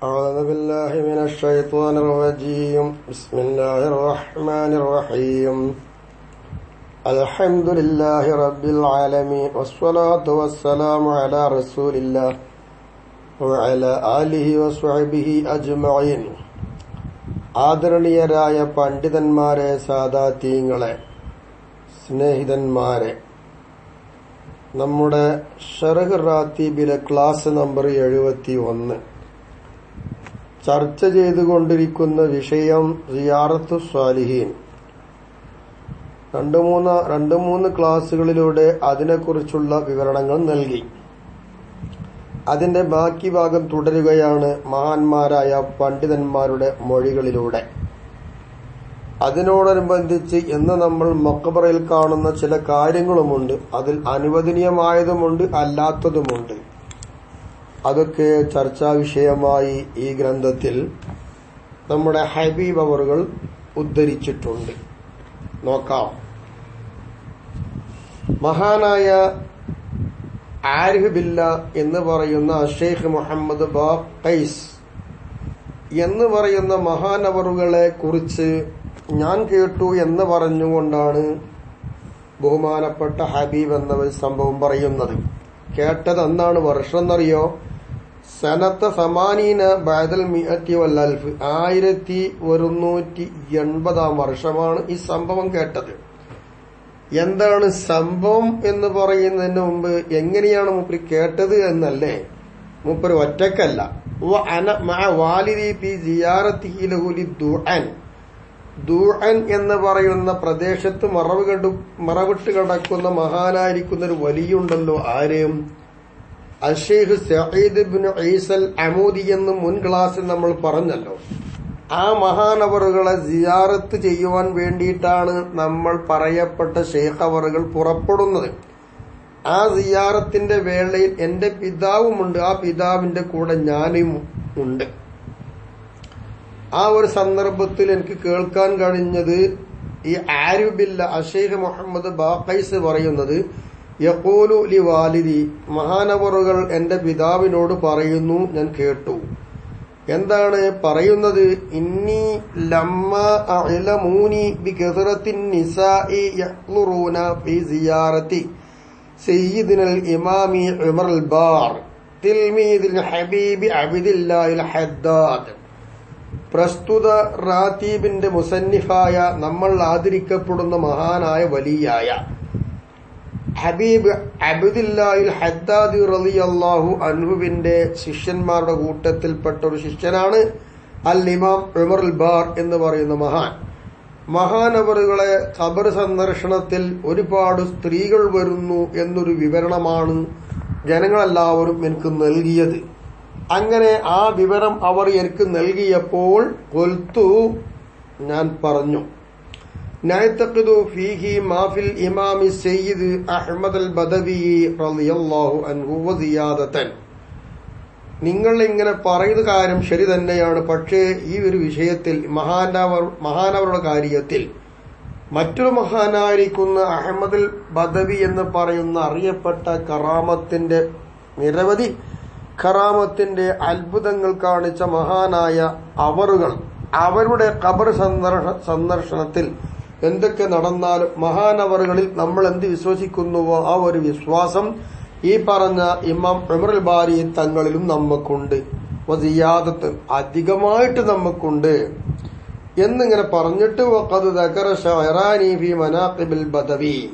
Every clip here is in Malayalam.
أعوذ بالله من الشيطان الرجيم بسم الله الرحمن الرحيم الحمد لله رب العالمين والصلاة والسلام على رسول الله وعلى آله وصحبه أجمعين ആദരണീയരായ പണ്ഡിതന്മാരെ സാദാത്യങ്ങളെ സ്നേഹിതന്മാരെ നമ്മുടെ ഷറഹ് റാത്തീബിലെ ക്ലാസ് നമ്പർ എഴുപത്തി ഒന്ന് ചർച്ച ചെയ്തുകൊണ്ടിരിക്കുന്ന വിഷയം സിയാറത്തു സ്വാലിഹീൻ. രണ്ട് മൂന്ന് രണ്ട് മൂന്ന് ക്ലാസ്സുകളിലൂടെ അതിനെക്കുറിച്ചുള്ള വിവരണങ്ങൾ നൽകി. അതിന്റെ ബാക്കി ഭാഗം തുടരുകയാണ് മഹാന്മാരായ പണ്ഡിതന്മാരുടെ മൊഴികളിലൂടെ. അതിനോടനുബന്ധിച്ച് ഇന്ന് നമ്മൾ മക്കബറയിൽ കാണുന്ന ചില കാര്യങ്ങളുമുണ്ട്. അതിൽ അനുവദനീയമായതുമുണ്ട് അല്ലാത്തതുമുണ്ട്. അതൊക്കെ ചർച്ചാ വിഷയമായി ഈ ഗ്രന്ഥത്തിൽ നമ്മുടെ ഹബീബ് അവറുകൾ ഉദ്ധരിച്ചിട്ടുണ്ട്. നോക്കാം. മഹാനായ ആരിഫ് ബില്ല എന്ന് പറയുന്ന ഷെയ്ഖ് മുഹമ്മദ് ബാഖൈസ് എന്ന് പറയുന്ന മഹാനവറുകളെ കുറിച്ച് ഞാൻ കേട്ടു എന്ന് പറഞ്ഞുകൊണ്ടാണ് ബഹുമാനപ്പെട്ട ഹബീബ് എന്ന സംഭവം പറയുന്നത്. കേട്ടത് എന്നാണ് വർഷം എന്നറിയോ സനത്ത സമാനീന ബാദൽ മിയറ്റി വല്ലൽഫ്. ആയിരത്തി ഒരുന്നൂറ്റി എൺപതാം വർഷമാണ് ഈ സംഭവം കേട്ടത്. എന്താണ് സംഭവം എന്ന് പറയുന്നതിന് മുമ്പ് എങ്ങനെയാണ് മൂപ്പര് കേട്ടത് എന്നല്ലേ? മൂപ്പര് ഒറ്റക്കല്ല. എന്ന് പറയുന്ന പ്രദേശത്ത് മറവ് കണ്ടു മറവിട്ട് കിടക്കുന്ന മഹാനായിരിക്കുന്ന ഒരു വലിയുണ്ടല്ലോ ആരെയും അഷേഖ് സയ്യിദ് ബിൻ ഈസൽ അമൂദി എന്ന് മുൻ ക്ലാസ്സിൽ നമ്മൾ പറഞ്ഞല്ലോ. ആ മഹാനവറുകളെ സിയാറത്ത് ചെയ്യുവാൻ വേണ്ടിയിട്ടാണ് നമ്മൾ പറയപ്പെട്ട ഷെയ്ഖവറുകൾ പുറപ്പെടുന്നത്. ആ സിയാറത്തിന്റെ വേളയിൽ എന്റെ പിതാവുമുണ്ട് ആ പിതാവിന്റെ കൂടെ ഞാനും ഉണ്ട്. ആ ഒരു സന്ദർഭത്തിൽ എനിക്ക് കേൾക്കാൻ കഴിഞ്ഞത് ഈ ആരുബില്ല അഷേഖ് മുഹമ്മദ് ബാഖൈസ് പറയുന്നത് യഖൂലു ലി വാലിദി മഹാനവറുകൾ എന്റെ പിതാവിനോട് പറയുന്നു ഞാൻ കേട്ടു. എന്താണ് പറയുന്നത്? ഇന്നി ലമ്മ അലമൂനി ബി നിസാഇ യഹ്ലുറൂന ഫി സിയാറത്തി സയ്യിദിനൽ ഇമാമി ഉമർ ബാർ തിൽമീദിൽ ഹബീബി അബിദില്ലാഹിൽ ഹദ്ദാദ്. പ്രസ്തുത റാത്തീബിന്റെ മുസന്നിഫായ നമ്മൾ ആദരിക്കപ്പെടുന്ന മഹാനായ വലിയായ ഹബീബ് അബുദില്ലാഹിൽ ഹദ്ദാദി റളിയല്ലാഹു അൻഹുവിന്റെ ശിഷ്യന്മാരുടെ കൂട്ടത്തിൽപ്പെട്ട ഒരു ശിഷ്യനാണ് അൽ ഇമാം ഉമർ ബാർ എന്ന് പറയുന്ന മഹാൻ. മഹാനവറുകളെ ഖബർ സന്ദർശനത്തിൽ ഒരുപാട് സ്ത്രീകൾ വരുന്നു എന്നൊരു വിവരണമാണ് ജനങ്ങളെല്ലാവരും എനിക്ക് നൽകിയത്. അങ്ങനെ ആ വിവരം അവർ എനിക്ക് നൽകിയപ്പോൾ കൊൽത്തു ഞാൻ പറഞ്ഞു ഫീഹി മാഫിൽ സയ്യിദ് ബദവി റളിയല്ലാഹു അൻഹു വസിയാദത്തൻ. നിങ്ങൾ ഇങ്ങനെ പറയുന്ന കാര്യം ശരി തന്നെയാണ്. പക്ഷേ ഈ ഒരു വിഷയത്തിൽ മഹാനവർ മഹാനവരുടെ കാര്യത്തിൽ മറ്റൊരു മഹാനായിരിക്കുന്ന അഹമ്മദ് ബദവി എന്ന് പറയുന്ന അറിയപ്പെട്ട കറാമത്തിന്റെ നിരവധി കറാമത്തിന്റെ അത്ഭുതങ്ങൾ കാണിച്ച മഹാനായ അവറുകൾ അവരുടെ ഖബർ സന്ദർശനത്തിൽ എന്തൊക്കെ നടന്നാലും മഹാനവറുകളിൽ നമ്മൾ എന്ത് വിശ്വസിക്കുന്നുവോ ആ ഒരു വിശ്വാസം ഈ പറഞ്ഞ ഇമാം ഉമറുൽ ബാരി തങ്ങളിലും നമുക്കുണ്ട്. വസിയാദത്ത് അധികമായിട്ട് നമുക്കുണ്ട്. എന്നിങ്ങനെ പറഞ്ഞിട്ട് വഖദ് ദക്കറ ഷഹറാനി ഫി മനാഖിബിൽ ബദവി.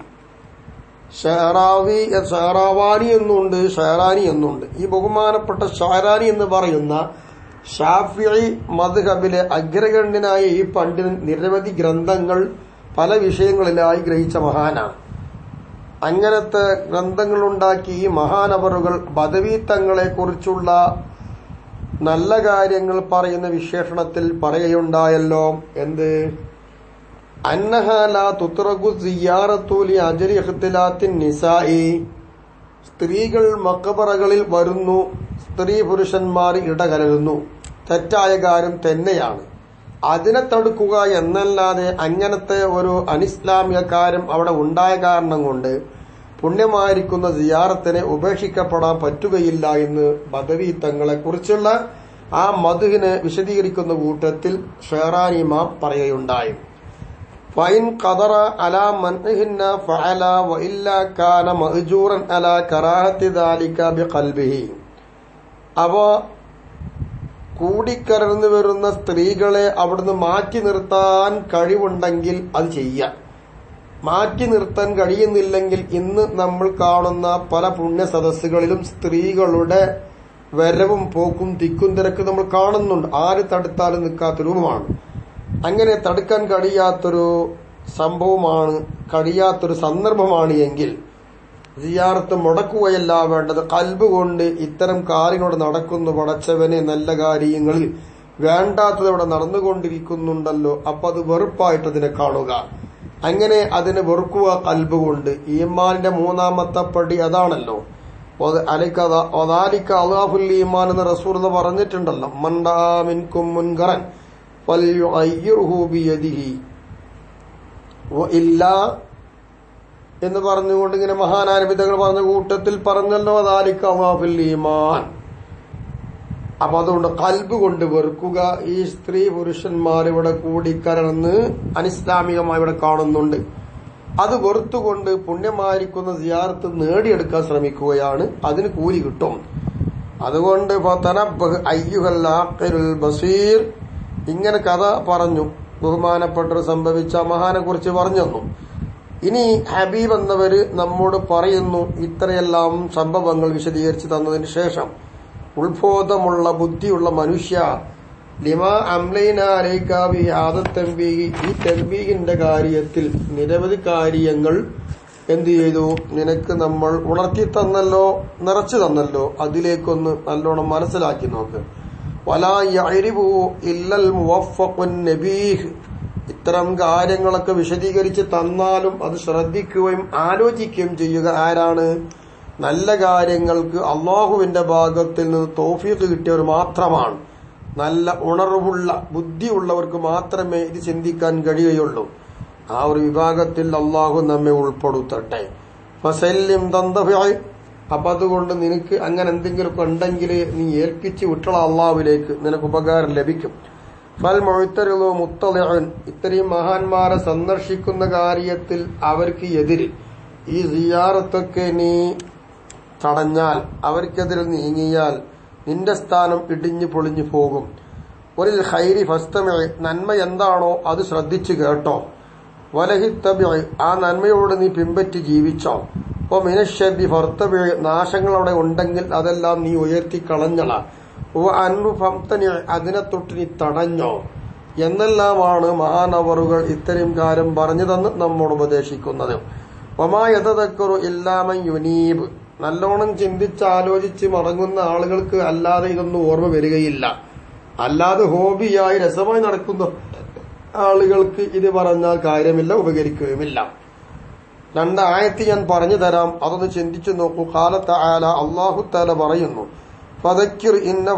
ഷഹറാവി ഷഹറാവാനി എന്നുണ്ട് ഷഹറാനി എന്നുണ്ട്. ഈ ബഹുമാനപ്പെട്ട ഷഹറാനി എന്ന് പറയുന്ന ഷാഫി മദ്ഹബിലെ അഗ്രഗണ്യനായ ഈ പണ്ഡിതൻ നിരവധി ഗ്രന്ഥങ്ങൾ പല വിഷയങ്ങളിലായി ഗ്രഹിച്ച മഹാനാണ്. അങ്ങനത്തെ ഗ്രന്ഥങ്ങളുണ്ടാക്കി ഈ മഹാനവറുകൾ ബദവി തങ്ങളെ കുറിച്ചുള്ള നല്ല കാര്യങ്ങൾ പറയുന്ന വിശേഷണത്തിൽ പറയുകയുണ്ടായല്ലോ. എന്ത്? അന്നഹാല തുത്രകു സിയാറത്തൂലി നിസായി സ്ത്രീകൾ മക്കബറകളിൽ വരുന്നു സ്ത്രീ പുരുഷന്മാർ ഇടകലരുന്നു. തെറ്റായ കാര്യം തന്നെയാണ്. അതിനെ തടുക്കുക എന്നല്ലാതെ അങ്ങനത്തെ ഒരു അനിസ്ലാമിക കാര്യം അവിടെ ഉണ്ടായ കാരണം കൊണ്ട് പുണ്യമായിരിക്കുന്ന സിയാറത്തിനെ ഉപേക്ഷിക്കപ്പെടാൻ പറ്റുകയില്ല എന്ന് ബദവി തങ്ങളെക്കുറിച്ചുള്ള ആ മധുവിനെ വിശദീകരിക്കുന്ന കൂട്ടത്തിൽ ഷെഹറാൻ ഇമാം പറയുകയുണ്ടായി. ഫൈൻ ഖദറ അലാ മൻഹിന്ന ഫഅല കാന മഹ്ജൂറൻ അലാ കറാഹത്തി ദാലിക കൂടിക്കലർന്നു വരുന്ന സ്ത്രീകളെ അവിടുന്ന് മാറ്റി നിർത്താൻ കഴിവുണ്ടെങ്കിൽ അത് ചെയ്യാം. മാറ്റി നിർത്താൻ കഴിയുന്നില്ലെങ്കിൽ ഇന്ന് നമ്മൾ കാണുന്ന പല പുണ്യ സദസ്സുകളിലും സ്ത്രീകളുടെ വരവും പോക്കും തിക്കും തിരക്കും നമ്മൾ കാണുന്നുണ്ട്. ആര് തടുത്താലും നിൽക്കാത്ത രൂപമാണ്. അങ്ങനെ തടുക്കാൻ കഴിയാത്തൊരു സംഭവമാണ് കഴിയാത്തൊരു സന്ദർഭമാണ് എങ്കിൽ സിയാറത്ത് മുടക്കുകയല്ല വേണ്ടത്. കൽബ് കൊണ്ട് ഇത്തരം കാര്യങ്ങളോട് നടക്കുന്നു പടച്ചവനെ നല്ല കാര്യങ്ങളിൽ വേണ്ടാത്തത് ഇവിടെ നടന്നുകൊണ്ടിരിക്കുന്നുണ്ടല്ലോ. അപ്പൊ അത് വെറുപ്പായിട്ട് അതിനെ കാണുക. അങ്ങനെ അതിനെ വെറുക്കുക കൽബ് കൊണ്ട് ഈമാനിന്റെ മൂന്നാമത്തെ പടി അതാണല്ലോ. അലിക്ക അള്ളാഹുൽ ഈമാൻ എന്ന് റസൂർ പറഞ്ഞിട്ടുണ്ടല്ലോ. മണ്ടാമിൻകും മുൻകറൻ ഇല്ല എന്ന് പറഞ്ഞുകൊണ്ട് ഇങ്ങനെ മഹാനാനുപിതകൾ പറഞ്ഞ കൂട്ടത്തിൽ പറഞ്ഞല്ലോ അതാലിക്ക അള്ളാഹുൽ ഈമാൻ. അപ്പൊ അതുകൊണ്ട് കൽബ് കൊണ്ട് വെറുക്കുക ഈ സ്ത്രീ പുരുഷന്മാർ ഇവിടെ കൂടിക്കലർന്ന് അനിസ്ലാമികമായി ഇവിടെ കാണുന്നുണ്ട്. അത് വെറുത്തുകൊണ്ട് പുണ്യമായിരിക്കുന്ന സിയാർത്ത് നേടിയെടുക്കാൻ ശ്രമിക്കുകയാണ് അതിന് കൂലി കിട്ടും. അതുകൊണ്ട് ബസീർ ഇങ്ങനെ കഥ പറഞ്ഞു. ബഹുമാനപ്പെട്ട സംഭവിച്ച മഹാനെ കുറിച്ച് പറഞ്ഞു ഇനി ഹബീബ് എന്നവര് നമ്മോട് പറയുന്നു ഇത്രയെല്ലാം സംഭവങ്ങൾ വിശദീകരിച്ച് തന്നതിന് ശേഷം. ഉത്ബോധമുള്ള ബുദ്ധിയുള്ള മനുഷ്യ ലിമാ അംലൈനാരേക്കാവി ആദത്തെമ്പീകി ഈ തെമ്പീകിന്റെ കാര്യത്തിൽ നിരവധി കാര്യങ്ങൾ എന്തു ചെയ്തു? നിനക്ക് നമ്മൾ ഉണർത്തി തന്നല്ലോ നിറച്ചു തന്നല്ലോ. അതിലേക്കൊന്ന് നല്ലോണം മനസ്സിലാക്കി നോക്ക്. വലാരിബു ഇല്ലൽ നബീഹ്. ഇത്തരം കാര്യങ്ങളൊക്കെ വിശദീകരിച്ച് തന്നാലും അത് ശ്രദ്ധിക്കുകയും ആലോചിക്കുകയും ചെയ്യുക ആരാണ്? നല്ല കാര്യങ്ങൾക്ക് അള്ളാഹുവിന്റെ ഭാഗത്തിൽ നിന്ന് തോഫീക്ക് കിട്ടിയവർ മാത്രമാണ്. നല്ല ഉണർവുള്ള ബുദ്ധിയുള്ളവർക്ക് മാത്രമേ ഇത് ചിന്തിക്കാൻ കഴിയുകയുള്ളൂ. ആ ഒരു വിഭാഗത്തിൽ അള്ളാഹു നമ്മെ ഉൾപ്പെടുത്തട്ടെ. ഫസല്യം തന്തഫായി അപ്പൊ അതുകൊണ്ട് നിനക്ക് അങ്ങനെ എന്തെങ്കിലുമൊക്കെ ഉണ്ടെങ്കിൽ നീ ഏൽപ്പിച്ച് വിട്ടള അള്ളാഹുവിലേക്ക്. നിനക്ക് ഉപകാരം ലഭിക്കും. ഫൽ മൊഴുത്തരുളോ മുത്തലൻ ഇത്രയും മഹാന്മാരെ സന്ദർശിക്കുന്ന കാര്യത്തിൽ അവർക്ക് എതിര്. ഈ സിയാറത്തൊക്കെ നീ തടഞ്ഞാൽ അവർക്കെതിരെ നീങ്ങിയാൽ നിന്റെ സ്ഥാനം ഇടിഞ്ഞു പൊളിഞ്ഞു പോകും. ഒരു ഹൈരി ഫസ്തമേ നന്മ എന്താണോ അത് ശ്രദ്ധിച്ചു കേട്ടോ. വലഹിത്തബി ആ നന്മയോട് നീ പിൻപറ്റി ജീവിച്ചോ. ഓ മിനശ്ശബി ഭർത്തബി നാശങ്ങൾ ഉണ്ടെങ്കിൽ അതെല്ലാം നീ ഉയർത്തി കളഞ്ഞള ഓ അൻപു അതിനെ തൊട്ട് നീ തടഞ്ഞോ. എന്നെല്ലാമാണ് മഹാനവറുകൾ ഇത്തരം കാര്യം പറഞ്ഞു തന്ന് നമ്മോട് ഉപദേശിക്കുന്നത്. ഒമായതക്കറു ഇല്ലാമൻ യുനീബ്. നല്ലോണം ചിന്തിച്ച് ആലോചിച്ച് മടങ്ങുന്ന ആളുകൾക്ക് അല്ലാതെ ഇതൊന്നും ഓർമ്മ വരികയില്ല. അല്ലാതെ ഹോബിയായി രസമായി നടക്കുന്ന ആളുകൾക്ക് ഇത് പറഞ്ഞാൽ കാര്യമില്ല ഉപകരിക്കുകയുമില്ല. രണ്ടായത്തി ഞാൻ പറഞ്ഞു തരാം. അതൊന്ന് ചിന്തിച്ചു നോക്കൂ. കാലത്ത് ആല അള്ളാഹു താല പറയുന്നു. ഫതക്കിർ ഇന്ന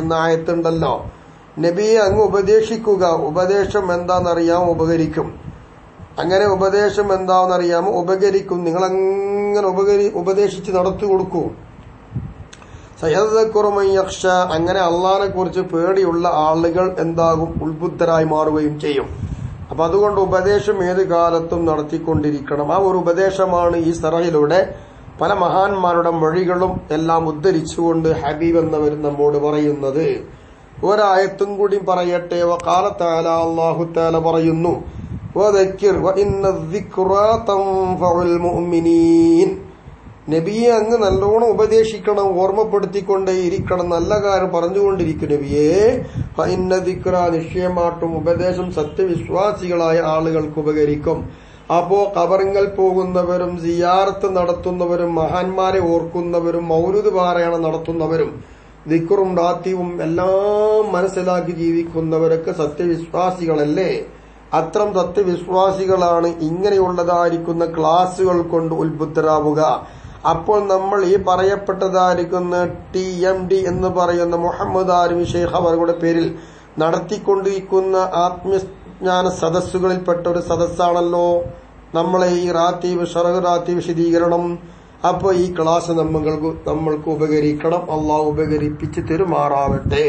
എന്ന ആയത്തുണ്ടല്ലോ. നബിയെ അങ്ങ് ഉപദേശിക്കുക. ഉപദേശം എന്താണെന്നറിയാം ഉപകരിക്കും. അങ്ങനെ ഉപദേശം എന്താണെന്നറിയാം ഉപകരിക്കും. നിങ്ങൾ അങ്ങനെ ഉപകരി ഉപദേശിച്ച് നടത്തി കൊടുക്കൂ. സയ്യദക്കുറമയ്യക്ഷ അങ്ങനെ അള്ളഹാനെ കുറിച്ച് പേടിയുള്ള ആളുകൾ എന്താകും? ഉത്ബുദ്ധരായി മാറുകയും ചെയ്യും. അപ്പൊ അതുകൊണ്ട് ഉപദേശം ഏത് കാലത്തും നടത്തിക്കൊണ്ടിരിക്കണം. ആ ഒരു ഉപദേശമാണ് ഈ സറയിലൂടെ പല മഹാന്മാരുടെ മൊഴികളും എല്ലാം ഉദ്ധരിച്ചുകൊണ്ട് ഹബീബ് എന്നവർ നമ്മോട് പറയുന്നത്. ഒരായത്തും കൂടി പറയട്ടെ. അള്ളാഹു താല പറയുന്നു നബിയെ അങ്ങ് നല്ലോണം ഉപദേശിക്കണം ഓർമ്മപ്പെടുത്തിക്കൊണ്ടേ ഇരിക്കണം നല്ല കാര്യം പറഞ്ഞുകൊണ്ടിരിക്കും നബിയെ. ഇന്നതിക്ര നിശ്ചയമാട്ടും ഉപദേശം സത്യവിശ്വാസികളായ ആളുകൾക്ക് ഉപകരിക്കും. അപ്പോ കബറിങ്ങൽ പോകുന്നവരും സിയാർത്ത് നടത്തുന്നവരും മഹാന്മാരെ ഓർക്കുന്നവരും മൗരുദ് പാറയാണ് നടത്തുന്നവരും ദിക്കുറും ഡാത്യവും എല്ലാം മനസ്സിലാക്കി ജീവിക്കുന്നവരൊക്കെ സത്യവിശ്വാസികളല്ലേ? അത്തരം സത്യവിശ്വാസികളാണ് ഇങ്ങനെയുള്ളതായിരിക്കുന്ന ക്ലാസുകൾ കൊണ്ട് ഉത്ബുദ്ധരാവുക. അപ്പോൾ നമ്മൾ ഈ പറയപ്പെട്ടതായിരിക്കുന്ന ടി എം ഡി എന്ന് പറയുന്ന മുഹമ്മദ് ആരിഫ് ഷെയ്ഖ് അവരുടെ പേരിൽ നടത്തിക്കൊണ്ടിരിക്കുന്ന ആത്മജ്ഞാന സദസ്സുകളിൽപ്പെട്ട ഒരു സദസ്സാണല്ലോ. നമ്മളെ ഈ റാത്തീവ് ഷറഹ് റാത്തീവ് വിശദീകരണം അപ്പോൾ ഈ ക്ലാസ് നമ്മൾക്ക് നമ്മൾക്ക് ഉപകരിക്കണം. അള്ളാഹ് ഉപകരിപ്പിച്ച് തെരുമാറാവട്ടെ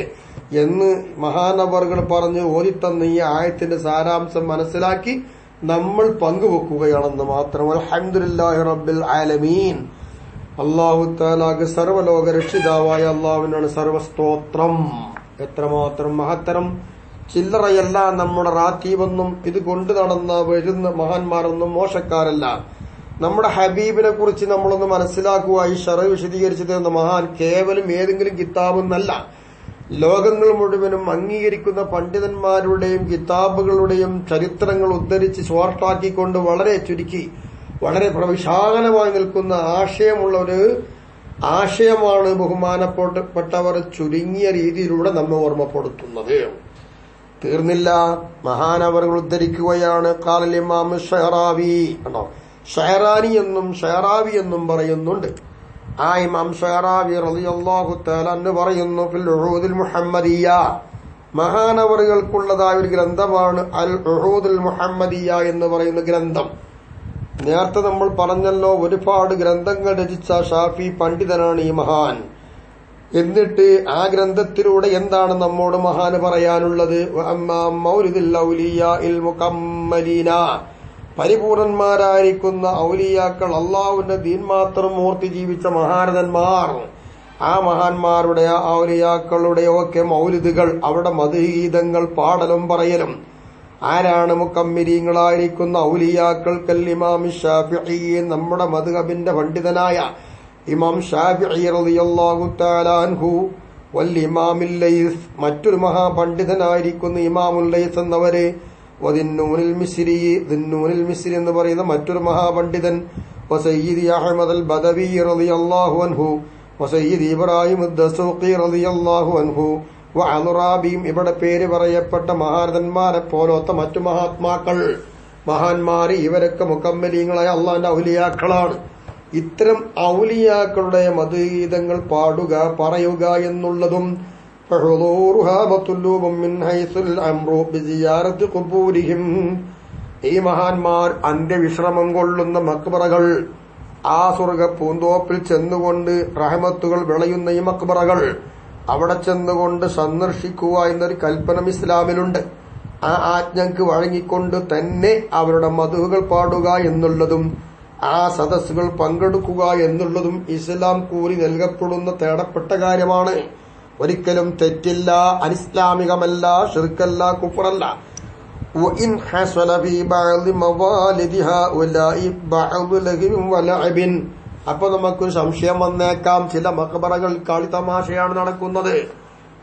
എന്ന് മഹാനവറുകൾ പറഞ്ഞ് ഓതിത്തന്ന ഈ ആയത്തിന്റെ സാരാംശം മനസ്സിലാക്കി നമ്മൾ പങ്കുവെക്കുകയാണെന്ന് മാത്രം. അലഹമുല്ലാഹി റബ്ബിൽ ആലമീൻ. അള്ളാഹു താലാഗ് സർവലോക രക്ഷിതാവായ അള്ളാഹുവിനാണ് സർവസ്തോത്രം എത്രമാത്രം മഹത്തരം. ചില്ലറയല്ല നമ്മുടെ റാത്തീവെന്നും ഇത് കൊണ്ടു നടന്ന വരുന്ന മഹാന്മാരൊന്നും മോശക്കാരല്ല. നമ്മുടെ ഹബീബിനെ കുറിച്ച് നമ്മളൊന്ന് മനസ്സിലാക്കുക ഈ ഷറ വിശദീകരിച്ചു തരുന്ന മഹാൻ കേവലം ഏതെങ്കിലും കിതാബെന്നല്ല ലോകങ്ങൾ മുഴുവനും അംഗീകരിക്കുന്ന പണ്ഡിതന്മാരുടെയും കിതാബുകളുടെയും ചരിത്രങ്ങൾ ഉദ്ധരിച്ച് ഷോർട്ടാക്കിക്കൊണ്ട് വളരെ ചുരുക്കി വളരെ പ്രവിശാലമായി നിൽക്കുന്ന ആശയമുള്ള ഒരു ആശയമാണ് ബഹുമാനപ്പെട്ടവർ ചുരുങ്ങിയ രീതിയിലൂടെ നമ്മെ ഓർമ്മപ്പെടുത്തുന്നത്. തീർന്നില്ല. മഹാനവറുകൾ ഉദ്ധരിക്കുകയാണ്. കാലൽ ഇമാം ഷെഹറാവി. കണ്ടോ? ഷെഹറാനി എന്നും ഷെഹറാവി എന്നും പറയുന്നുണ്ട്. ആ ഇമാം ഷെഹറാവി റളിയല്ലാഹു തആല പറയുന്നു ഫിൽ ഉഹൂദുൽ മുഹമ്മദിയ മഹാനവറുകൾക്കുള്ളതായ ഒരു ഗ്രന്ഥമാണ് അൽ ഉഹൂദുൽ മുഹമ്മദിയ എന്ന് പറയുന്ന ഗ്രന്ഥം. നേരത്തെ നമ്മൾ പറഞ്ഞല്ലോ ഒരുപാട് ഗ്രന്ഥങ്ങൾ രചിച്ച ഷാഫി പണ്ഡിതനാണ് ഈ മഹാൻ. എന്നിട്ട് ആ ഗ്രന്ഥത്തിലൂടെ എന്താണ് നമ്മോട് മഹാന് പറയാനുള്ളത്? പരിപൂർണന്മാരായിരിക്കുന്ന ഔലിയാക്കൾ അള്ളാഹുവിന്റെ ദീൻ മാത്രം മൂർത്തി ജീവിച്ച മഹാരഥന്മാർ. ആ മഹാന്മാരുടെ ആ ഔലിയാക്കളുടെ ഒക്കെ മൗലിദുകൾ അവിടെ മധുഗീതങ്ങൾ പാടലും പറയലും. ആരാണ് മുക്കമ്മിരിങ്ങളായിരിക്കുന്ന ഔലിയാക്കൾ കല്ലിമാമി ഷാഫി നമ്മുടെ മധുഹബിന്റെ പണ്ഡിതനായ ഇമാം ഷാഫിഈ റളിയല്ലാഹു തആല അൻഹു വൽ ഇമാമിൽ ലൈസ് മറ്റൊരു മഹാപണ്ഡിതനായിരിക്കുന്ന ഇമാമുൽ ലൈസ് എന്നവരെ വദിന്നൂനിൽ മിസ്രി ദിന്നൂനിൽ മിസ്രി എന്ന് പറയുന്ന മറ്റൊരു മഹാപണ്ഡിതൻ വസയ്യിദി അഹ്മദ് അൽ ബദവി റളിയല്ലാഹു അൻഹു വസയ്യിദ് ഇബ്രാഹിം ദസൂഖി റളിയല്ലാഹു അൻഹു വ വഅനുറാബിയും ഇവിടെ പേര് പറയപ്പെട്ട മഹാരഥന്മാരെ പോലത്തെ മറ്റു മഹാത്മാക്കൾ മഹാന്മാര് ഇവരൊക്കെ മുക്കമ്മലീങ്ങളായ അള്ളാന്റെ ഔലിയാക്കളാണ്. ഇത്തരം ഔലിയാക്കളുടെ മതഗീതങ്ങൾ പാടുക പറയുക എന്നുള്ളതും ഈ മഹാന്മാർ അന്ത്യവിശ്രമം കൊള്ളുന്ന മക്ബറകൾ ആ സ്വർഗ പൂന്തോപ്പിൽ ചെന്നുകൊണ്ട് റഹമത്തുകൾ വിളയുന്ന ഈ മക്ബറകൾ അവിടെ ചെന്നുകൊണ്ട് സന്ദർശിക്കുക എന്നൊരു കൽപ്പന ഇസ്ലാമിലുണ്ട്. ആ ആജ്ഞക്ക് വഴങ്ങിക്കൊണ്ട് തന്നെ അവരുടെ മധുകൾ പാടുക എന്നുള്ളതും ആ സദസ്സുകൾ പങ്കെടുക്കുക എന്നുള്ളതും ഇസ്ലാം കൂലി നൽകപ്പെടുന്ന തേടപ്പെട്ട കാര്യമാണ് ഒരിക്കലും തെറ്റില്ല അനിസ്ലാമികമല്ല ഷിർക്കല്ല കുഫറല്ല وإن حصل في بعض موالد هؤلاء بعض لهو ولعب അപ്പൊ നമുക്കൊരു സംശയം വന്നേക്കാം ചില മക്ബറകൾ കളിതമാശയാണ് നടക്കുന്നത്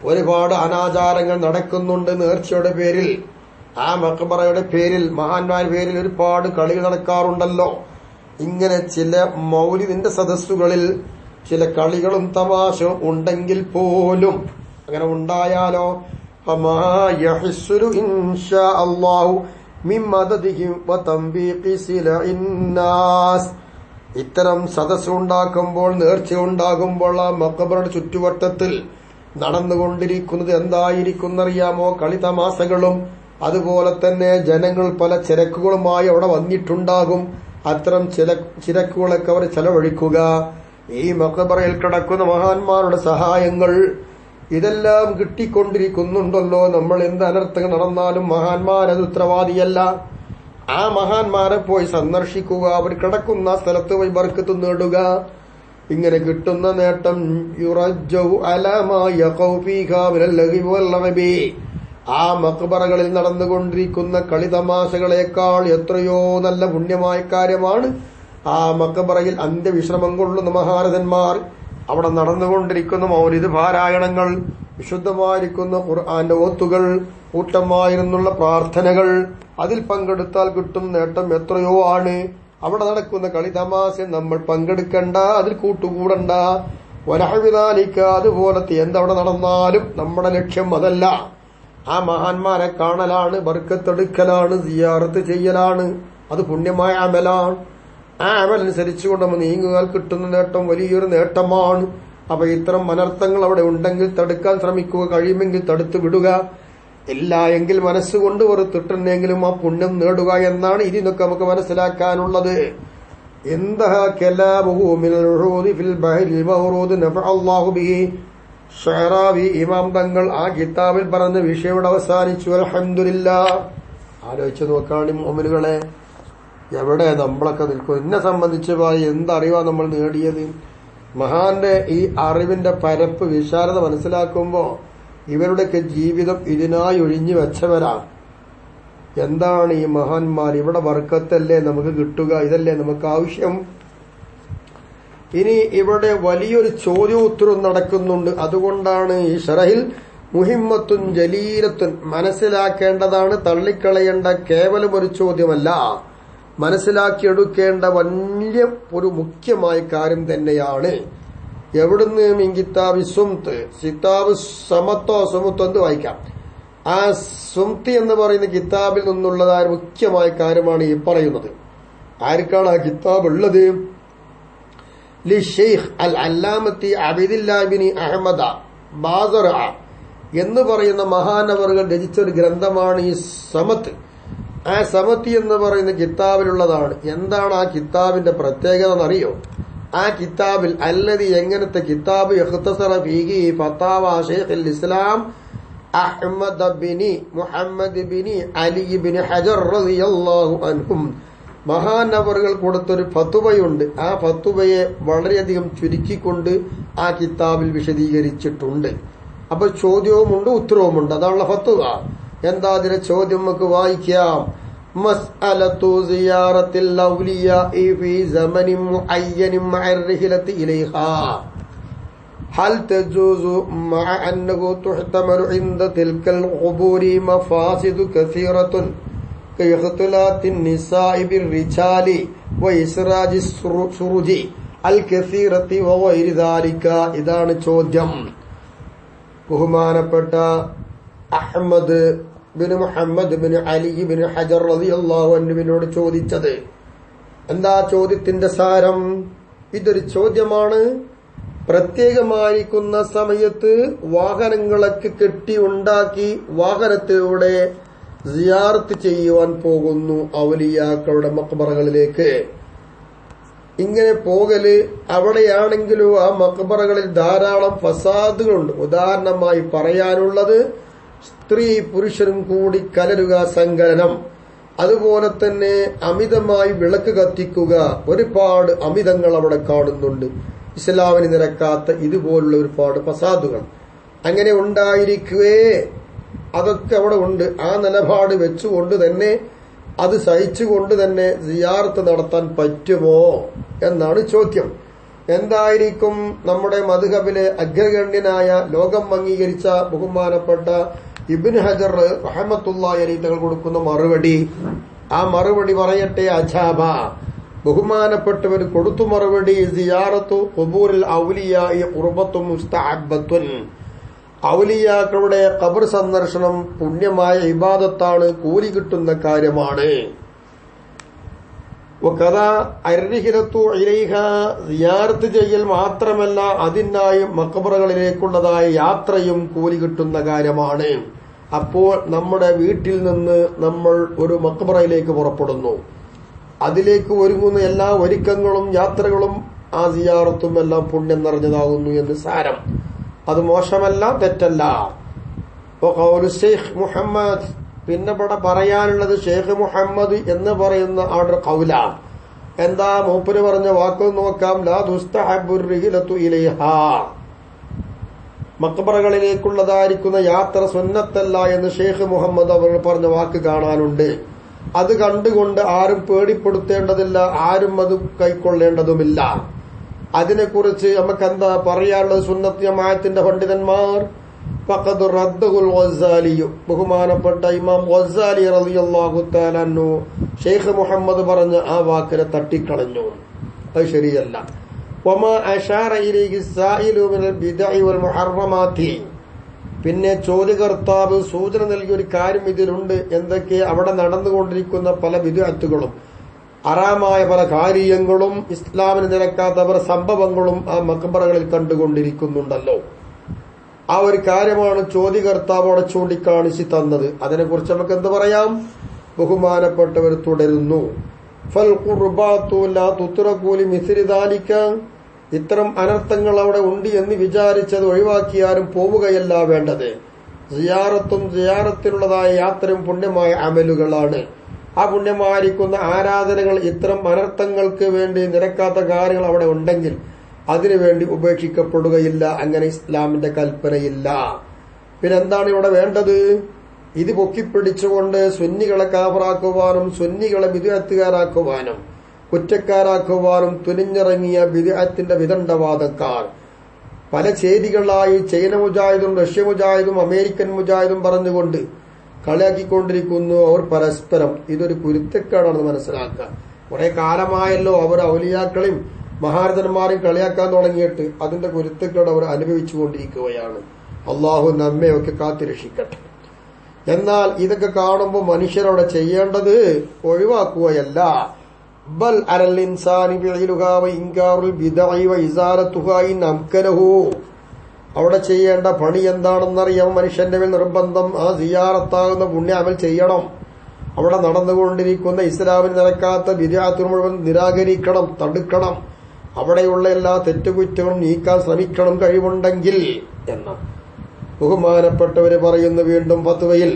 ഒരുപാട് അനാചാരങ്ങൾ നടക്കുന്നുണ്ട് നേർച്ചയുടെ പേരിൽ ആ മക്ബറയുടെ പേരിൽ മഹാന്മാരുടെ പേരിൽ ഒരുപാട് കളികൾ നടക്കാറുണ്ടല്ലോ ഇങ്ങനെ ചില മൗലിവിന്റെ സദസ്സുകളിൽ ചില കളികളും തമാശ ഉണ്ടെങ്കിൽ പോലും അങ്ങനെ ഉണ്ടായാലോ? ഇത്തരം സദസ് ഉണ്ടാക്കുമ്പോൾ നേർച്ച ഉണ്ടാകുമ്പോൾ ആ മക്കബറുടെ ചുറ്റുവട്ടത്തിൽ നടന്നുകൊണ്ടിരിക്കുന്നത് എന്തായിരിക്കുന്നറിയാമോ? കളിതമാസകളും അതുപോലെ തന്നെ ജനങ്ങൾ പല ചിരക്കുകളുമായി അവിടെ വന്നിട്ടുണ്ടാകും. അത്തരം ചില ചിരക്കുകളൊക്കെ അവർ ചെലവഴിക്കുക. ഈ മക്കബറയിൽ കിടക്കുന്ന മഹാന്മാരുടെ സഹായങ്ങൾ ഇതെല്ലാം കിട്ടിക്കൊണ്ടിരിക്കുന്നുണ്ടല്ലോ. നമ്മൾ എന്ത് അനർത്ഥങ്ങൾ നടന്നാലും മഹാന്മാരത് ഉത്തരവാദിയല്ല. ആ മഹാന്മാരെ പോയി സന്ദർശിക്കുക. അവർ കിടക്കുന്ന സ്ഥലത്ത് പോയി ബർക്കത്ത് നേടുക. ഇങ്ങനെ കിട്ടുന്ന നേട്ടം ആ മക്ബറകളിൽ നടന്നുകൊണ്ടിരിക്കുന്ന കളിതമാശകളെക്കാൾ എത്രയോ നല്ല പുണ്യമായ കാര്യമാണ് ആ മക്കബറയിൽ അന്ത്യവിശ്രമം കൊള്ളുന്ന മഹാരഥന്മാർ. അവിടെ നടന്നുകൊണ്ടിരിക്കുന്ന മൗലിത് പാരായണങ്ങൾ വിശുദ്ധമായിരിക്കുന്ന ഖുർആന്റെ ഓത്തുകൾ കൂട്ടമായിരുന്നുള്ള പ്രാർത്ഥനകൾ അതിൽ പങ്കെടുത്താൽ കിട്ടും നേട്ടം എത്രയോ ആണ്. അവിടെ നടക്കുന്ന കളിതമാശ നമ്മൾ പങ്കെടുക്കണ്ട അതിൽ കൂട്ടുകൂടണ്ട. ഒരഹവിധാനിക്ക അതുപോലത്തെ എന്തവിടെ നടന്നാലും നമ്മുടെ ലക്ഷ്യം അതല്ല. ആ മഹാന്മാരെ കാണലാണ് ബർക്കത്തെടുക്കലാണ് സിയാറത്ത് ചെയ്യലാണ്. അത് പുണ്യമായ അമലാണ്. ആ അമലനുസരിച്ച് കൊണ്ട് നമ്മൾ നീങ്ങുകാൽ കിട്ടുന്ന നേട്ടം വലിയൊരു നേട്ടമാണ്. അപ്പൊ ഇത്തരം മനർത്ഥങ്ങൾ അവിടെ ഉണ്ടെങ്കിൽ തടുക്കാൻ ശ്രമിക്കുക കഴിയുമെങ്കിൽ തടുത്തു വിടുക. ഇല്ല എങ്കിൽ മനസ്സുകൊണ്ട് ഒരു തിട്ടുണ്ടെങ്കിലും ആ പുണ്യം നേടുക എന്നാണ് ഇതിനൊക്കെ നമുക്ക് മനസ്സിലാക്കാനുള്ളത്. എന്തൊക്കെ ഷെഹറാവി ഇമാം തങ്ങൾ ആ കിതാബിൽ പറഞ്ഞ വിഷയോട് അവസാനിച്ചു. അലഹമില്ല ആലോചിച്ച് നോക്കാണ് മുഹമ്മലുകളെ എവിടെ നമ്മളൊക്കെ നിൽക്കും? എന്നെ സംബന്ധിച്ച് പോയി എന്തറിവാ നമ്മൾ നേടിയത്? മഹാന്റെ ഈ അറിവിന്റെ പരപ്പ് വിശാലത മനസ്സിലാക്കുമ്പോ ഇവരുടെയൊക്കെ ജീവിതം ഇതിനായി ഒഴിഞ്ഞു വെച്ചവരാണ് എന്താണ് ഈ മഹാന്മാർ? ഇവിടെ വർക്കത്തല്ലേ നമുക്ക് കിട്ടുക? ഇതല്ലേ നമുക്ക് ആവശ്യം? ഇനി ഇവിടെ വലിയൊരു ചോദ്യോത്തരം നടക്കുന്നുണ്ട്. അതുകൊണ്ടാണ് ഈ ഷറഹിൽ മുഹിമ്മത്തുൻ ജലീലത്തുൻ മനസ്സിലാക്കേണ്ടതാണ് തള്ളിക്കളയേണ്ട കേവലം ഒരു ചോദ്യമല്ല. മനസ്സിലാക്കിയെടുക്കേണ്ട വലിയ ഒരു മുഖ്യമായ കാര്യം തന്നെയാണ്. എവിടുന്ന് കിതാബി സുംത്ത്? കിതാബ് സമത്തോ സുമത്തോ എന്ത് വായിക്കാം. ആ സുംതി എന്ന് പറയുന്ന കിതാബിൽ നിന്നുള്ളതായ മുഖ്യമായ കാര്യമാണ് ഈ പറയുന്നത്. ആർക്കാണ് ആ കിതാബ് ഉള്ളത്? അൽ അല്ലാമത്തി ബാസറ എന്ന് പറയുന്ന മഹാനവറുകൾ രചിച്ച ഒരു ഗ്രന്ഥമാണ് ഈ സമത്ത് ആ സമത്തി എന്ന് പറയുന്ന കിതാബിലുള്ളതാണ്. എന്താണ് ആ കിതാബിന്റെ പ്രത്യേകത എന്നറിയോ? ആ കിതാബിൽ അല്ലതി എങ്ങനത്തെ കിതാബ് ഇസ്ലാം അഹമ്മദ് ബിനി മുഹമ്മദ് ബിനി അലി ബിൻ ഹജർ റളിയല്ലാഹു അൻഹും മഹാനവറുകൾ കൊടുത്തൊരു ഫത്തുവയുണ്ട് ആ ഫത്തുവയെ വളരെയധികം ചുരുക്കിക്കൊണ്ട് ആ കിതാബിൽ വിശദീകരിച്ചിട്ടുണ്ട് അപ്പൊ ചോദ്യവുമുണ്ട് ഉത്തരവുമുണ്ട് അതാണുള്ള ഫത്തുവ എന്താ അതിലെ ചോദ്യം നമുക്ക് വായിക്കാം മസ്അലത്തു സിയാറത്തിൽ ഔലിയാഇ ഫീ സമനിൻ മുഅയ്യനിൻ മഅ الرحلة إليها هل تجوز مع أنه تحتمل عند تلك القبور مفاسد كثيرة ഇതാണ് ചോദ്യം. ബഹുമാനപ്പെട്ട Ahmed bin Muhammad bin Ali bin ഹജർ റളിയല്ലാഹു അൻഹുവിനോട് ചോദിച്ചത്. എന്താ ചോദ്യത്തിന്റെ സാരം? ഇതൊരു ചോദ്യമാണ്. പ്രത്യേകമായിരിക്കുന്ന സമയത്ത് വാഹനങ്ങളൊക്കെ കെട്ടി ഉണ്ടാക്കി വാഹനത്തിലൂടെ സിയാർത്ത് ചെയ്യുവാൻ പോകുന്നു ഔലിയാക്കളുടെ മക്ബറകളിലേക്ക്. ഇങ്ങനെ പോകൽ അവിടെയാണെങ്കിലും ആ മക്ബറകളിൽ ധാരാളം ഫസാദുകളുണ്ട്. ഉദാഹരണമായി പറയാനുള്ളത് സ്ത്രീ പുരുഷനും കൂടി കലരുക സങ്കലനം. അതുപോലെ തന്നെ അമിതമായി വിളക്ക് കത്തിക്കുക. ഒരുപാട് അമിതങ്ങൾ അവിടെ കാണുന്നുണ്ട്. ഇസ്ലാമിന് നിരക്കാത്ത ഇതുപോലുള്ള ഒരുപാട് ഫസാദുകൾ. അങ്ങനെ ഉണ്ടായിരിക്കുകേ അതൊക്കെ അവിടെ ഉണ്ട്. ആ നിലപാട് വെച്ചുകൊണ്ട് തന്നെ അത് സഹിച്ചുകൊണ്ട് തന്നെ സിയാർത്ത് നടത്താൻ പറ്റുമോ എന്നാണ് ചോദ്യം. എന്തായിരിക്കും നമ്മുടെ മധുഹബിലെ അഗ്രഗണ്യനായ ലോകം അംഗീകരിച്ച ബഹുമാനപ്പെട്ട ഇബിൻ ഹജർ റഹമത്തുള്ള തങ്ങൾ കൊടുക്കുന്ന മറുപടി ആ മറുപടി പറയട്ടെ അജാബ. ബഹുമാനപ്പെട്ടവർ കൊടുത്തു മറുപടി സിയാറത്തു ഔലിയായി മുസ്തഅബ്ബത്തുൻ ഔലിയാക്കളുടെ കബർ സന്ദർശനം പുണ്യമായ ഇബാദത്താണ് കൂലി കിട്ടുന്ന കാര്യമാണ്. അർഹിലത്തു ഇലൈഹ സിയാറത്ത് ചെയ്യൽ മാത്രമല്ല അതിനായി മക്കബറകളിലേക്കുള്ളതായ യാത്രയും കൂലി കിട്ടുന്ന കാര്യമാണ്. അപ്പോൾ നമ്മുടെ വീട്ടിൽ നിന്ന് നമ്മൾ ഒരു മക്കബറയിലേക്ക് പുറപ്പെടുന്നു. അതിലേക്ക് ഒരുങ്ങുന്ന എല്ലാ ഒരുക്കങ്ങളും യാത്രകളും ആ സിയാറത്തും എല്ലാം പുണ്യം നിറഞ്ഞതാകുന്നു എന്ന് സാരം. അത് മോശമല്ല തെറ്റല്ല. മുഹമ്മദ് പിന്നെ ഇവിടെ പറയാനുള്ളത് ഷെയ്ഖ് മുഹമ്മദ് എന്ന് പറയുന്ന ആളുടെ കൗല എന്താ മൂപ്പര് പറഞ്ഞ വാക്ക് നോക്കാം. ലാ മക്ബറകളിലേക്കുള്ളതായിരിക്കുന്ന യാത്ര സുന്നത്തല്ല എന്ന് ഷെയ്ഖ് മുഹമ്മദ് അവർ പറഞ്ഞ വാക്ക് കാണാനുണ്ട്. അത് കണ്ടുകൊണ്ട് ആരും പേടിപ്പെടുത്തേണ്ടതില്ല ആരും അത് കൈക്കൊള്ളേണ്ടതുമില്ല. അതിനെക്കുറിച്ച് നമുക്ക് എന്താ പറയാനുള്ളത് സുന്നത്യമായത്തിന്റെ പണ്ഡിതന്മാർ. ഫഖദ് റദ്ദുൽ ഗസാലിയു ബഹുമാനപ്പെട്ട ഇമാം ഗസാലി റളിയല്ലാഹു തആലു ഷെയ്ഖ് മുഹമ്മദ് പറഞ്ഞ ആ വാക്കിനെ തട്ടിക്കളഞ്ഞു. അത് ശരിയല്ല. വമാ അഷാറ ഇലൈഹി സായിലു മിനൽ ബിദ്അഇ വൽ പിന്നെ ചോദ്യകർത്താവ് സൂചന നൽകിയ ഒരു കാര്യം ഇതിലുണ്ട്. എന്തൊക്കെ? അവിടെ നടന്നുകൊണ്ടിരിക്കുന്ന പല വിദ്യാർത്ഥികളും അറാമായ പല കാര്യങ്ങളും ഇസ്ലാമിന് നിരക്കാത്ത പല സംഭവങ്ങളും ആ മക്ബറകളിൽ കണ്ടുകൊണ്ടിരിക്കുന്നുണ്ടല്ലോ. ആ ഒരു കാര്യമാണ് ചോദ്യകർത്താവോടെ ചൂണ്ടിക്കാണിച്ച് തന്നത്. അതിനെക്കുറിച്ച് നമുക്ക് എന്ത് പറയാം? ബഹുമാനപ്പെട്ടവർ തുടരുന്നു. ഫൽ ഇത്തരം അനർത്ഥങ്ങൾ അവിടെ ഉണ്ട് എന്ന് വിചാരിച്ചത് ഒഴിവാക്കിയാലും പോവുകയല്ല വേണ്ടത്. സിയാറത്തും സിയാറത്തിനുള്ളതായ യാത്രയും പുണ്യമായ അമലുകളാണ്. ആ പുണ്യമായിരിക്കുന്ന ആരാധനകൾ ഇത്തരം അനർത്ഥങ്ങൾക്ക് വേണ്ടി നിരക്കാത്ത കാര്യങ്ങൾ അവിടെ ഉണ്ടെങ്കിൽ അതിനുവേണ്ടി ഉപേക്ഷിക്കപ്പെടുകയില്ല. അങ്ങനെ ഇസ്ലാമിന്റെ കൽപ്പനയില്ല. പിന്നെന്താണ് ഇവിടെ വേണ്ടത്? ഇത് പൊക്കിപ്പിടിച്ചുകൊണ്ട് സുന്നികളെ കാഫറാക്കുവാനും സുന്നികളെ വിദഗ്ധക്കാരാക്കുവാനും കുറ്റക്കാരാക്കുവാനും തുനിഞ്ഞിറങ്ങിയ വിദഗ്ധത്തിന്റെ വിദണ്ഡവാദക്കാർ. പല ചേരികളായി ചൈന മുജാഹിദും റഷ്യ മുജാഹിദും അമേരിക്കൻ മുജാഹിദും പറഞ്ഞുകൊണ്ട് കളിയാക്കിക്കൊണ്ടിരിക്കുന്നു. അവർ പരസ്പരം ഇതൊരു കുരുത്തക്കേടാണെന്ന് മനസ്സിലാക്കുക. കുറെ കാലമായല്ലോ അവർ ഔലിയാക്കളെയും മഹാരഥന്മാരെയും കളിയാക്കാൻ തുടങ്ങിയിട്ട് അതിന്റെ കുരുത്തക്കേട് അവർ അനുഭവിച്ചുകൊണ്ടിരിക്കുകയാണ്. അള്ളാഹു നമ്മയൊക്കെ കാത്തിരക്ഷിക്കട്ടെ എന്നാൽ ഇതൊക്കെ കാണുമ്പോൾ മനുഷ്യരവിടെ ചെയ്യേണ്ടത് ഒഴിവാക്കുകയല്ല. ബൽ അരൽ ഇൻസാനി ഇൻകാറുൽ ബിദായി വ അംകനഹു അവിടെ ചെയ്യേണ്ട പണി എന്താണെന്നറിയാം. മനുഷ്യന്റെ മേൽ നിർബന്ധം ആ സിയാറത്താകുന്ന പുണ്യ അവൽ ചെയ്യണം. അവിടെ നടന്നുകൊണ്ടിരിക്കുന്ന ഇസ്ലാമിന് നിരക്കാത്ത വിദ്യാർത്ഥി മുഴുവൻ നിരാകരിക്കണം തടുക്കണം. അവിടെയുള്ള എല്ലാ തെറ്റുകുറ്റങ്ങളും നീക്കാൻ ശ്രമിക്കണം കഴിവുണ്ടെങ്കിൽ എന്ന്. ബഹുമാനപ്പെട്ടവര് പറയുന്നു വീണ്ടും ഫത്വയിൽ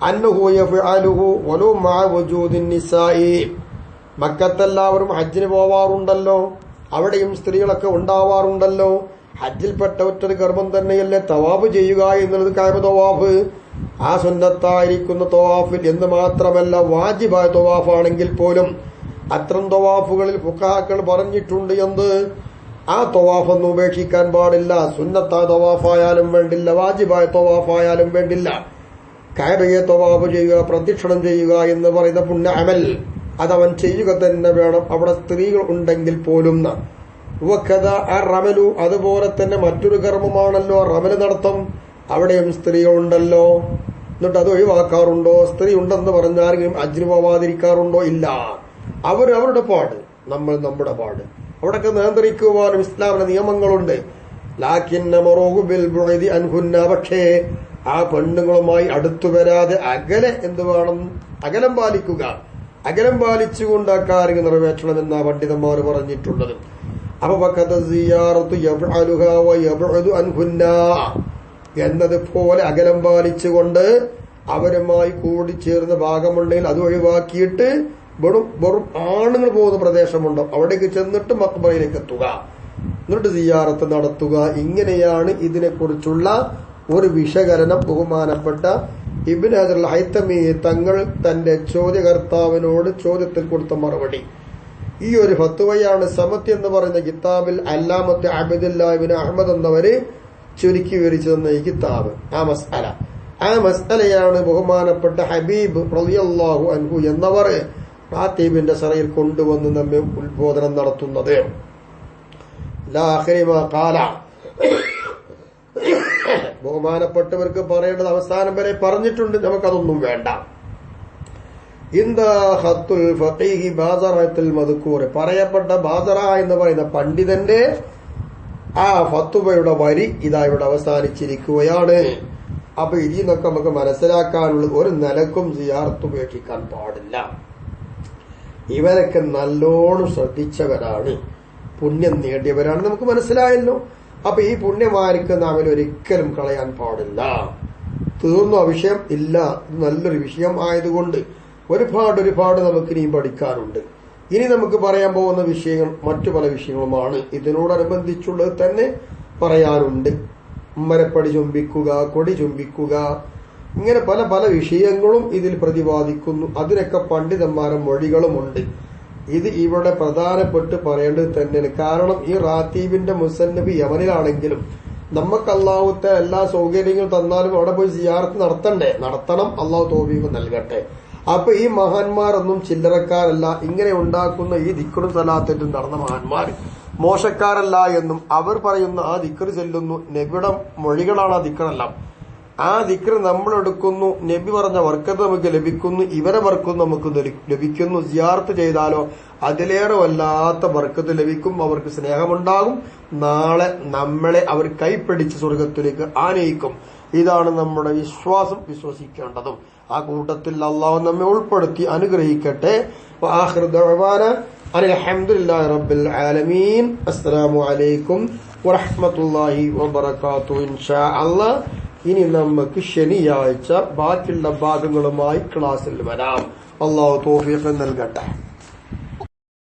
അന്നഹു മഅ മക്കത്തെല്ലാവരും ഹജ്ജിന് പോവാറുണ്ടല്ലോ. അവിടെയും സ്ത്രീകളൊക്കെ ഉണ്ടാവാറുണ്ടല്ലോ. ഹജ്ജിൽപ്പെട്ട ഒറ്റൊരു ഗർഭം തന്നെയല്ലേ തവാഫ് ചെയ്യുക എന്നുള്ളത് കായ്മ തവാഫ്. ആ സുന്നത്തായിരിക്കുന്ന തവാഫിൽ എന്ന് മാത്രമല്ല വാജിബായ തവാഫാണെങ്കിൽ പോലും അത്തരം തവാഫുകളിൽ ഫുക്കാക്കൾ പറഞ്ഞിട്ടുണ്ട് എന്ത്? ആ തവാഫൊന്നും ഉപേക്ഷിക്കാൻ പാടില്ല. സുന്നത്തായ തവാഫായാലും വേണ്ടില്ല വാജിബായ തവാഫായാലും വേണ്ടില്ല. കയറിയെ തവാഫ് ചെയ്യുക പ്രദക്ഷിണം ചെയ്യുക എന്ന് പറയുന്ന പുണ്യ അമൽ. അതവൻ ചെയ്യുക തന്നെ വേണം. അവിടെ സ്ത്രീകൾ ഉണ്ടെങ്കിൽ പോലും. ഉപക്കഥ ആ റമലു അതുപോലെ തന്നെ മറ്റൊരു കർമ്മമാണല്ലോ റമൽ നടത്തം. അവിടെയും സ്ത്രീകളുണ്ടല്ലോ. എന്നിട്ട് അത് ഒഴിവാക്കാറുണ്ടോ? സ്ത്രീ ഉണ്ടെന്ന് പറഞ്ഞാരെങ്കിലും അജ്ഞു പോവാതിരിക്കാറുണ്ടോ? ഇല്ല. അവർ അവരുടെ പാട്. നമ്മൾ നമ്മുടെ പാട്. അവിടൊക്കെ നിയന്ത്രിക്കുവാനും ഇസ്ലാമിന്റെ നിയമങ്ങളുണ്ട്. പക്ഷേ ആ പെണ്ണുങ്ങളുമായി അടുത്തു വരാതെ അകലെ എന്ത് വേണം? അകലം പാലിക്കുക. അകലം പാലിച്ചുകൊണ്ട് ആ കാര്യങ്ങൾ നിറവേറ്റണമെന്ന പണ്ഡിതന്മാർ പറഞ്ഞിട്ടുള്ളത്. എന്നതുപോലെ അകലം പാലിച്ചുകൊണ്ട് അവരുമായി കൂടിച്ചേർന്ന ഭാഗമുണ്ടെങ്കിൽ അത് ഒഴിവാക്കിയിട്ട് വെറും വെറും ആണുങ്ങൾ പോകുന്ന പ്രദേശമുണ്ടോ. അവിടേക്ക് ചെന്നിട്ട് മക്ബറയിലേക്ക് എത്തുക. എന്നിട്ട് സിയാറത്ത് നടത്തുക. ഇങ്ങനെയാണ് ഇതിനെക്കുറിച്ചുള്ള ഒരു വിശകലനം ബഹുമാനപ്പെട്ട ഇബിൻ ഹജർ ഹൈത്തമി തങ്ങൾ തന്റെ ചോദ്യകർത്താവിനോട് ചോദ്യത്തിൽ കൊടുത്ത മറുപടി. ഈ ഒരു ഫത്തുവയാണ് സമത്ത് എന്ന് പറയുന്ന കിതാബിൽ അല്ലാമത്തെ അബിദുല്ലാബിൻ അഹമ്മദ് എന്നവര് ചുരുക്കി വിവരിച്ചു ഈ കിതാബ്. ആ മസ്അല. ആ മസ്അലയാണ് ബഹുമാനപ്പെട്ട ഹബീബ് റളിയല്ലാഹു അൻഹു എന്നവർ റാത്തീബിന്റെ സറയിൽ കൊണ്ടുവന്ന് നമ്മെ ഉത്ബോധനം നടത്തുന്നത്. ലാഹിരിമ കാല ബഹുമാനപ്പെട്ടവർക്ക് പറയേണ്ടത് അവസാനം വരെ പറഞ്ഞിട്ടുണ്ട്. നമുക്കതൊന്നും വേണ്ട. പറയപ്പെട്ട ബാസറ എന്ന് പറയുന്ന പണ്ഡിതന്റെ ആ ഫത്തുബയുടെ വരി ഇതാ ഇവിടെ അവസാനിച്ചിരിക്കുകയാണ്. അപ്പൊ ഇതിൽ നമുക്ക് മനസ്സിലാക്കാനുള്ള ഒരു നിലക്കും ജിയാർത്ത് ഉപേക്ഷിക്കാൻ പാടില്ല. ഇവരൊക്കെ നല്ലോണം ശ്രദ്ധിച്ചവരാണ്. പുണ്യം നേടിയവരാണ്. നമുക്ക് മനസ്സിലായല്ലോ. അപ്പൊ ഈ പുണ്യമാർക്ക് നാം ഒരിക്കലും കളയാൻ പാടില്ല. തീർന്നു ആ വിഷയം? ഇല്ല. നല്ലൊരു വിഷയം ആയതുകൊണ്ട് ഒരുപാട് ഒരുപാട് നമുക്ക് ഇനിയും പഠിക്കാനുണ്ട്. ഇനി നമുക്ക് പറയാൻ പോകുന്ന വിഷയങ്ങൾ മറ്റു പല വിഷയങ്ങളുമാണ്. ഇതിനോടനുബന്ധിച്ചുള്ളത് തന്നെ പറയാനുണ്ട്. മരപ്പടി ചുംബിക്കുക കൊടി ചുംബിക്കുക. ഇങ്ങനെ പല പല വിഷയങ്ങളും ഇതിൽ പ്രതിപാദിക്കുന്നു. അതിനൊക്കെ പണ്ഡിതന്മാരും മൊഴികളുമുണ്ട്. ഇത് ഇവിടെ പ്രധാനപ്പെട്ട് പറയേണ്ടത് തന്നെയാണ്. കാരണം ഈ റാത്തീബിന്റെ മുസന്നബി യമനിലാണെങ്കിലും നമുക്ക് അള്ളാഹുത്തെ എല്ലാ സൗകര്യങ്ങളും തന്നാലും അവിടെ പോയി സിയാർത്ത് നടത്തണ്ടേ? നടത്തണം. അള്ളാഹു തോഫീക്ക് നൽകട്ടെ. അപ്പൊ ഈ മഹാന്മാരൊന്നും ചില്ലറക്കാരല്ല. ഇങ്ങനെ ഉണ്ടാക്കുന്ന ഈ ദിക്കറും സലാത്തേറ്റും നടന്ന മഹാന്മാർ മോശക്കാരല്ല എന്നും അവർ പറയുന്ന ആ ദിക്കറ് ചെല്ലുന്നു. നബിയുടെ മൊഴികളാണ് ആ ദിക്കറെല്ലാം ആ ദിക്ർ നമ്മൾ എടുക്കുന്നു നബി പറഞ്ഞ വർക്കത്ത് നമുക്ക് ലഭിക്കുന്നു ഇവരെ വർക്കും നമുക്ക് ലഭിക്കുന്നു. ജിയാർത്ത് ചെയ്താലോ അതിലേറെ വല്ലാത്ത വർക്കത്ത് ലഭിക്കും അവർക്ക് സ്നേഹമുണ്ടാകും. നാളെ നമ്മളെ അവർ കൈപ്പിടിച്ച് സ്വർഗത്തിലേക്ക് ആനയിക്കും. ഇതാണ് നമ്മുടെ വിശ്വാസം വിശ്വസിക്കേണ്ടതും. ആ കൂട്ടത്തിൽ അള്ളാഹു നമ്മെ ഉൾപ്പെടുത്തി അനുഗ്രഹിക്കട്ടെ. അലഹമുല്ലാ റബ്ബിൽ ആലമീൻ. അസ്സലാമു അലൈക്കും അള്ളാഹ് ഇനി നമുക്ക് ശനിയാഴ്ച ബാക്കിയുള്ള ഭാഗങ്ങളുമായി ക്ലാസ്സിൽ വരാം. അള്ളാഹു തോഫിയൊക്കെ നൽകട്ടെ.